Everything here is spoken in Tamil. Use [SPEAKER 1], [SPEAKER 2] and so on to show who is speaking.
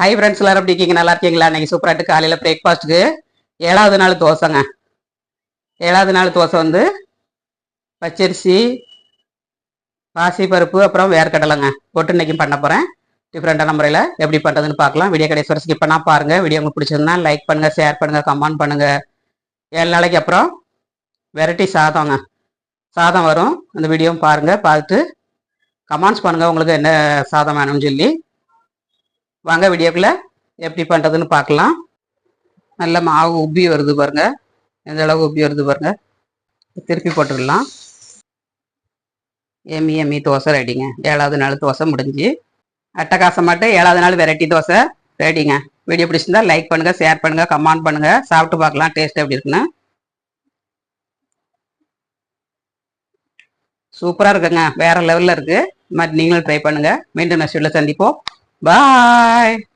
[SPEAKER 1] ஹை ஃப்ரெண்ட்ஸ் எல்லாரும் எப்படி இருக்கீங்க நல்லா இருக்கீங்களா இன்னைக்கு சூப்பராகிட்டு காலையில் பிரேக்ஃபாஸ்ட்டுக்கு ஏழாவது நாள் தோசைங்க ஏழாவது நாள் தோசை வந்து பச்சரிசி பாசி பருப்பு அப்புறம் வேர்க்கடலைங்க போட்டு இன்னைக்கு பண்ண போகிறேன் டிஃப்ரெண்டான முறையில் எப்படி பண்ணுறதுன்னு பார்க்கலாம் வீடியோ கடைசி ஸ்கிப் பண்ணால் பாருங்கள் வீடியோ உங்களுக்கு பிடிச்சிருந்தா லைக் பண்ணுங்கள் ஷேர் பண்ணுங்கள் கமெண்ட் பண்ணுங்கள் ஏழு நாளைக்கு அப்புறம் வெரைட்டி சாதம்ங்க சாதம் வரும் அந்த வீடியோவும் பாருங்கள் பார்த்துட்டு கமெண்ட்ஸ் பண்ணுங்கள் உங்களுக்கு என்ன சாதம் வேணும்னு சொல்லி வாங்க வீடியோக்குள்ளே எப்படி பண்ணுறதுன்னு பார்க்கலாம் நல்ல மாவு உப்பி வருது பாருங்க எந்த அளவு உப்பி வருது பாருங்க திருப்பி போட்டுடலாம் எம்மி எம்மி தோசை ரெடிங்க ஏழாவது நாள் தோசை முடிஞ்சு மாட்டேன் ஏழாவது நாள் வெரைட்டி தோசை ரெடிங்க வீடியோ பிடிச்சிருந்தா லைக் பண்ணுங்கள் ஷேர் பண்ணுங்கள் கமெண்ட் பண்ணுங்கள் சாப்பிட்டு பார்க்கலாம் டேஸ்ட் எப்படி இருக்குன்னு சூப்பராக இருக்குங்க வேறு லெவலில் இருக்குது மாதிரி நீங்களும் ட்ரை பண்ணுங்கள் மீண்டும் நான் சொல்ல சந்திப்போம் Bye